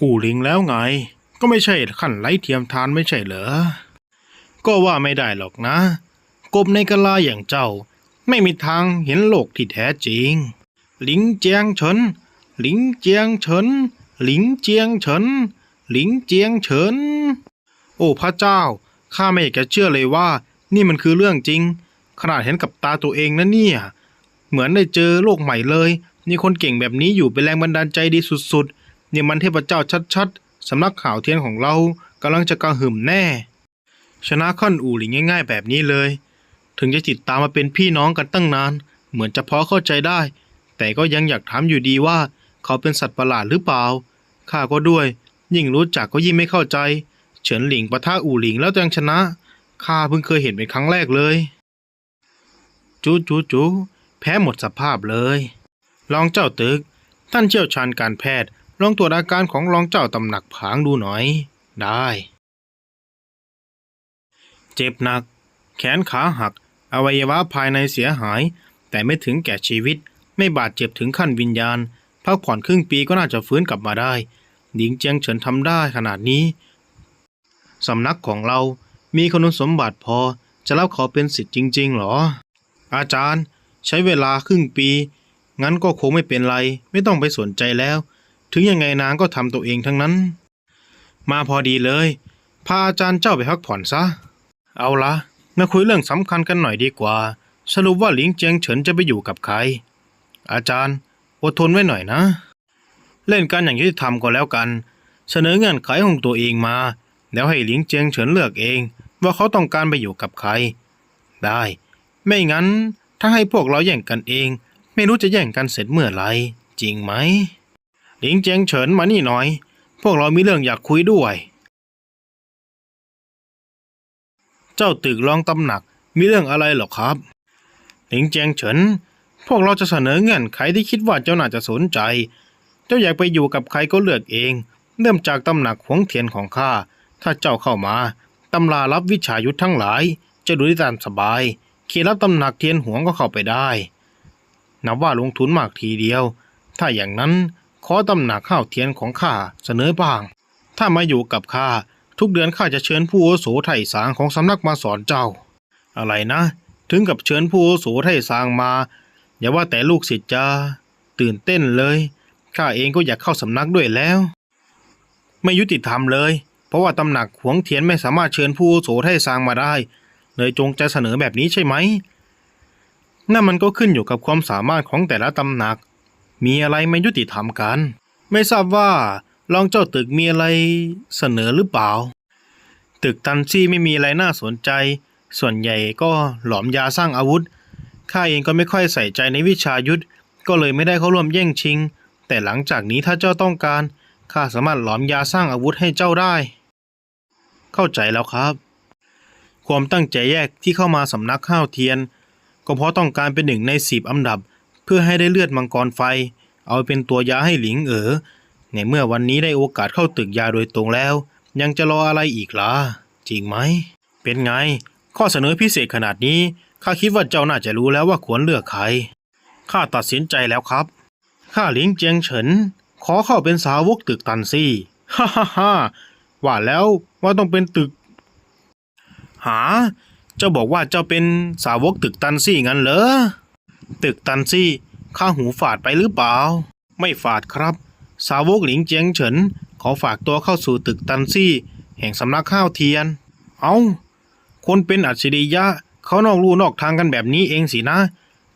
อู่หลิงแล้วไง ก็ไม่ใช่ขั้นไร้เทียมทานไม่ใช่เหรอ ก็ว่าไม่ได้หรอกนะ กบในกะลาอย่างเจ้า ไม่มีทางเห็นโลกที่แท้จริง หลิงเจียงเฉินหลิงเจียงเฉินหลิงเจียงเฉินหลิงเจียงเฉินโอ้พระเจ้าข้าไม่อยากจะเชื่อเลยว่า นี่มันคือเรื่องจริง ขนาดเห็นกับตาตัวเองนะเนี่ย เหมือนได้เจอโลกใหม่เลย มีคนเก่งแบบนี้อยู่เป็นแรงบันดาลใจดีสุดๆ นี่มันเทพเจ้าชัดๆ สำนักข่าวเทียนของเรากำลังจะกระหึ่มแน่ ชนะค่อนอู่หลิงง่าย ๆ แบบนี้เลย ถึงจะติดตามมาเป็นพี่น้องกันตั้งนาน เหมือนจะพอเข้าใจได้ แต่ก็ยังอยากถามอยู่ดีว่า เขาเป็นสัตว์ประหลาดหรือเปล่าข้าก็ด้วย ยิ่งรู้จักก็ยิ่งไม่เข้าใจ เฉินหลิงปะทะอู่หลิงแล้วยังชนะข้าเพิ่งเคยเห็นเป็นครั้งแรกเลย จูจูจูแพ้หมดสภาพเลย รองเจ้าตึก ท่านเชี่ยวชาญการแพทย์ ลองตรวจอาการของรองเจ้าตำหนักผางดูหน่อย ได้ เจ็บหนัก แขนขาหัก อวัยวะภายในเสียหาย แต่ไม่ถึงแก่ชีวิต ไม่บาดเจ็บถึงขั้นวิญญาณ พักผ่อนครึ่งปีก็น่าจะฟื้นกลับมาได้ หญิงเจียงเฉินทำได้ขนาดนี้ สำนักของเรามีคุณสมบัติพอจะรับเขาเป็นสิทธิ์จริง ๆ หรอ อาจารย์ ใช้เวลาครึ่งปี งั้นก็คงไม่เป็นไร ไม่ต้องไปสนใจแล้ว ถึงยังไงนางก็ทำตัวเองทั้งนั้น มาพอดีเลย พาอาจารย์เจ้าไปพักผ่อนซะ เอาละมาคุยเรื่องสำคัญกันหน่อยดีกว่า สรุปว่าหลิงเจียงเฉินจะไปอยู่กับใคร อาจารย์ อดทนไว้หน่อยนะ เล่นกันอย่างยุติธรรมก็แล้วกัน เสนอเงื่อนไขของตัวเองมา แล้วให้หลิงเจียงเฉินเลือกเอง ว่าเขาต้องการไปอยู่กับใคร ได้ ไม่งั้นถ้าให้พวกเราแย่งกันเอง ไม่รู้จะแย่งกันเสร็จเมื่อไหร่จริงไหม หลิงเจียงเฉินมานี่หน่อย พวกเรามีเรื่องอยากคุยด้วย เจ้าตึกรองตำหนักมีเรื่องอะไรหรอครับ หลิงเจียงเฉิน พวกเราจะเสนอเงื่อนไขที่คิดว่าเจ้าน่าจะสนใจ เจ้าอยากไปอยู่กับใครก็เลือกเอง เริ่มจากตำหนักหวงเทียนของข้า ถ้าเจ้าเข้ามาตำรารับวิชายุทธทั้งหลาย จะดูได้ตามสบายเขตรับตำหนักเทียนหวงก็เข้าไปได้ นับว่าลงทุนมากทีเดียว ถ้าอย่างนั้น ขอตำหนักข้าวเทียนของข้าเสนอบ้าง ถ้ามาอยู่กับข้าทุกเดือนข้าจะเชิญผู้อโสไถ่สางของสำนักมาสอนเจ้า อะไรนะ ถึงกับเชิญผู้อโสไถ่สางมา อย่าว่าแต่ลูกศิษย์จะตื่นเต้นเลยข้าเองก็อยากเข้าสำนักด้วยแล้ว ไม่ยุติธรรมเลย เพราะว่าตำหนักหวงเทียนไม่สามารถเชิญผู้อโสไถ่สางมาได้ เลยจงใจเสนอแบบนี้ใช่ไหมนั่นมันก็ขึ้นอยู่กับความสามารถของแต่ละตำหนัก มีอะไรไม่ยุติธรรมกัน ไม่ทราบว่ารองเจ้าตึกมีอะไรเสนอหรือเปล่า ตึกตันซี่ไม่มีอะไรน่าสนใจ ส่วนใหญ่ก็หลอมยาสร้างอาวุธ ข้าเองก็ไม่ค่อยใส่ใจในวิชายุทธ ก็เลยไม่ได้เข้าร่วมแย่งชิง แต่หลังจากนี้ถ้าเจ้าต้องการ ข้าสามารถหลอมยาสร้างอาวุธให้เจ้าได้ เข้าใจแล้วครับ ความตั้งใจแยกที่เข้ามาสำนักข้าวเทียน ก็เพราะต้องการเป็นหนึ่งในสิบอันดับ พื่อให้ได้เลือดมังกรไฟ เอาเป็นตัวยาให้หลิงเอ๋อในเมื่อวันนี้ได้โอกาสเข้าตึกยาโดยตรงแล้ว ยังจะรออะไรอีกล่ะจริงไหม เป็นไง ข้อเสนอพิเศษขนาดนี้ข้าคิดว่าเจ้าน่าจะรู้แล้วว่าควรเลือกใครข้าตัดสินใจแล้วครับข้าหลิงเจียงเฉิน ขอเข้าเป็นสาวกตึกตันซี่ฮ่าฮ่าฮ่าว่าแล้วว่าต้องเป็นตึก หา เจ้าบอกว่าเจ้าเป็นสาวกตึกตันซี่งั้นเหรอ ตึกตันซี่ข้าหูฝาดไปหรือเปล่า ไม่ฝาดครับ สาวกหลิงเจียงเฉินขอฝากตัวเข้าสู่ตึกตันซี่ แห่งสำนักข้าวเทียน เอา้า คนเป็นอัจฉริยะเขานอกลู่นอกทางกันแบบนี้เองสินะ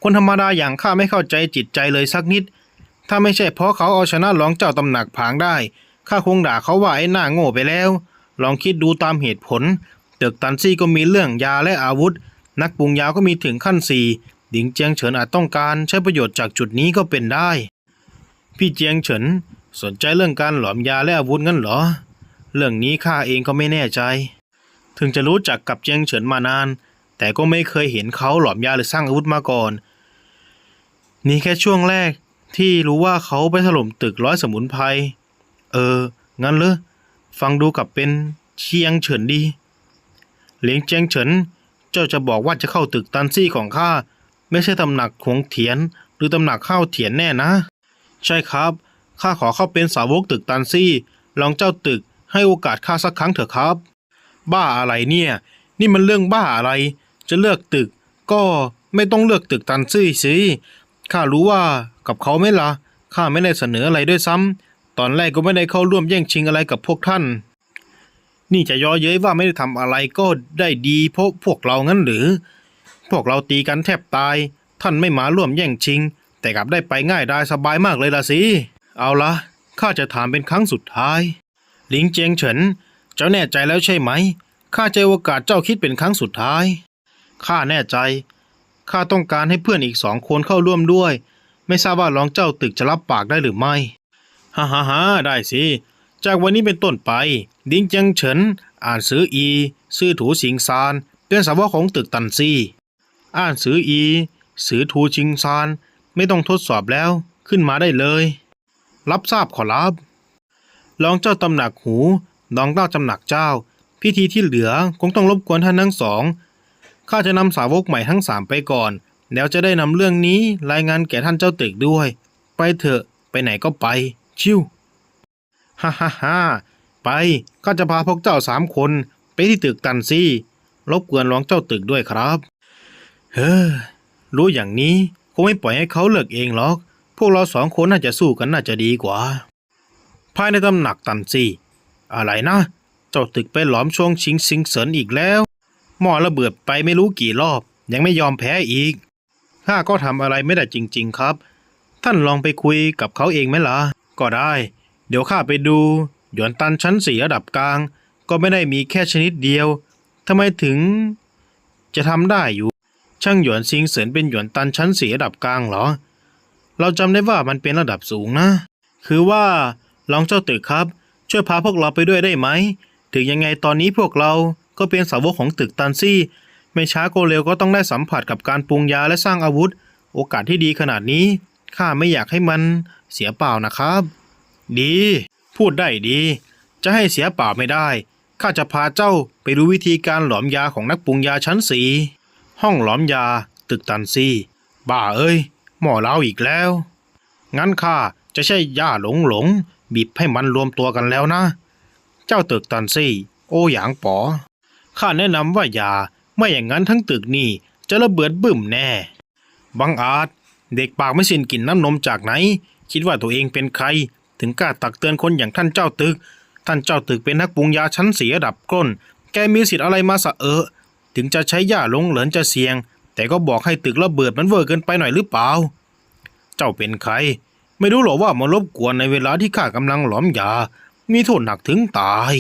คนธรรมดาอย่างข้าไม่เข้าใจจิตใจเลยสักนิด ถ้าไม่ใช่เพราะเขาเอาชนะรองเจ้าตำหนักผางได้ข้าคงด่าเขาว่าไอ้หน้าโง่ไปแล้ว ลองคิดดูตามเหตุผลตึกตันซี่ก็มีเรื่องยาและอาวุธ นักปรุงยาก็มีถึงขั้นสี่ หลิงเจียงเฉินอาจต้องการใช้ประโยชน์จากจุดนี้ก็เป็นได้ พี่เจียงเฉินสนใจเรื่องการหลอมยาและอาวุธงั้นเหรอ เรื่องนี้ข้าเองก็ไม่แน่ใจ ถึงจะรู้จักกับเจียงเฉินมานาน แต่ก็ไม่เคยเห็นเขาหลอมยาหรือสร้างอาวุธมาก่อน นี่แค่ช่วงแรกที่รู้ว่าเขาไปถล่มตึกร้อยสมุนไพร เออ งั้นเหรอ ฟังดูกับเป็นเชียงเฉินดี เหลียงเจียงเฉิน เจ้าจะบอกว่าจะเข้าตึกตันซี่ของข้า ไม่ใช่ตำหนักหงเถียน หรือตำหนักข้าวเถียนแน่นะ ใช่ครับ ข้าขอเข้าเป็นสาวกตึกตันซี่ ลองเจ้าตึกให้โอกาสข้าสักครั้งเถอะครับ บ้าอะไรเนี่ย นี่มันเรื่องบ้าอะไร จะเลือกตึก ก็ไม่ต้องเลือกตึกตันซี่สิข้ารู้ว่ากับเขาไม่ละข้าไม่ได้เสนออะไรด้วยซ้ำตอนแรกก็ไม่ได้เข้าร่วมแย่งชิงอะไรกับพวกท่าน นี่จะย่อเย้ยว่าไม่ได้ทำอะไรก็ได้ดีเพราะพวกเรางั้นหรือ พวกเราตีกันแทบตาย ท่านไม่มาร่วมแย่งชิง แต่กลับได้ไปง่ายได้สบายมากเลยล่ะสิ เอาละข้าจะถามเป็นครั้งสุดท้าย หลิงเจียงเฉิน เจ้าแน่ใจแล้วใช่ไหม ข้าจะให้โอกาสเจ้าคิดเป็นครั้งสุดท้าย ข้าแน่ใจ ข้าต้องการให้เพื่อนอีกสองคนเข้าร่วมด้วย ไม่ทราบว่ารองเจ้าตึกจะรับปากได้หรือไม่ ฮ่าฮ่าฮ่าได้สิ จากวันนี้เป็นต้นไปดิงเจียงเฉิน อ่านซื้ออี ซื่อถูสิงซานเป็นสาวกของตึกตันซี่ อ่านซื้ออี สือถูชิงซาน ไม่ต้องทดสอบแล้วขึ้นมาได้เลย รับทราบขอรับลองเจ้าตำหนักหูลองเจ้าตำหนักเจ้า พิธีที่เหลือคงต้องรบกวนท่านทั้งสองข้าจะนำสาวกใหม่ทั้งสามไปก่อน แล้วจะได้นำเรื่องนี้รายงานแก่ท่านเจ้าตึกด้วย ไปเถอะไปไหนก็ไป ชิวฮ่าฮ่าฮ่าไปข้าจะพาพวกเจ้าสามคนไปที่ตึกตันซี่รบกวนรองเจ้าตึกด้วยครับ เฮ้อรู้อย่างนี้คงไม่ปล่อยให้เขาเลิกเองหรอก พวกเราสองคนน่าจะสู้กันน่าจะดีกว่า ภายในตำหนักตันซี่อะไรนะ เจ้าตึกไปหลอมช่วงชิงซิงเสรินอีกแล้ว หม้อระเบิดไปไม่รู้กี่รอบ ยังไม่ยอมแพ้อีก ข้าก็ทำอะไรไม่ได้จริง ๆครับ ท่านลองไปคุยกับเขาเองไหมล่ะ ก็ได้ เดี๋ยวข้าไปดู หยวนตันชั้นสี่ระดับกลาง ก็ไม่ได้มีแค่ชนิดเดียวทำไมถึง จะทำได้อยู่ ช่างหยวนซิงเสรินเป็นหยวนตันชั้นสี่ระดับกลางเหรอ เราจำได้ว่ามันเป็นระดับสูงนะ คือว่าลองเจ้าตึกครับ ช่วยพาพวกเราไปด้วยได้ไหม ถึงยังไงตอนนี้พวกเราก็เป็นสาวกของตึกตันซี่ ไม่ช้าก็เร็วก็ต้องได้สัมผัสกับการปรุงยาและสร้างอาวุธ โอกาสที่ดีขนาดนี้ข้าไม่อยากให้มันเสียเปล่านะครับ ดี พูดได้ดี จะให้เสียเปล่าไม่ได้ข้าจะพาเจ้าไปดูวิธีการหลอมยาของนักปรุงยาชั้นสี ห้องหลอมยา ตึกตันซี่บ้าเอ้ย หมอเล้าอีกแล้ว งั้นข้าจะใช้ย่าหลงหลง บีบให้มันรวมตัวกันแล้วนะ เจ้าตึกตันซี่ โอหยางป๋อข้าแนะนำว่าอย่า ไม่อย่างนั้นทั้งตึกนี่จะระเบิดบึ้มแน่ บังอาจ เด็กปากไม่สิ้นกลิ่นน้ำนมจากไหน คิดว่าตัวเองเป็นใคร ถึงกล้าตักเตือนคนอย่างท่านเจ้าตึก ท่านเจ้าตึกเป็นนักปรุงยาชั้นสีระดับก้น แกมีสิทธิ์อะไรมาสะเออ ถึงจะใช้ย่าลงเหลินจะเสี่ยง แต่ก็บอกให้ตึกระเบิดมันเวอร์เกินไปหน่อยหรือเปล่า เจ้าเป็นใคร ไม่รู้หรอว่ามารบกวนในเวลาที่ข้ากำลังหลอมยา มีโทษหนักถึงตาย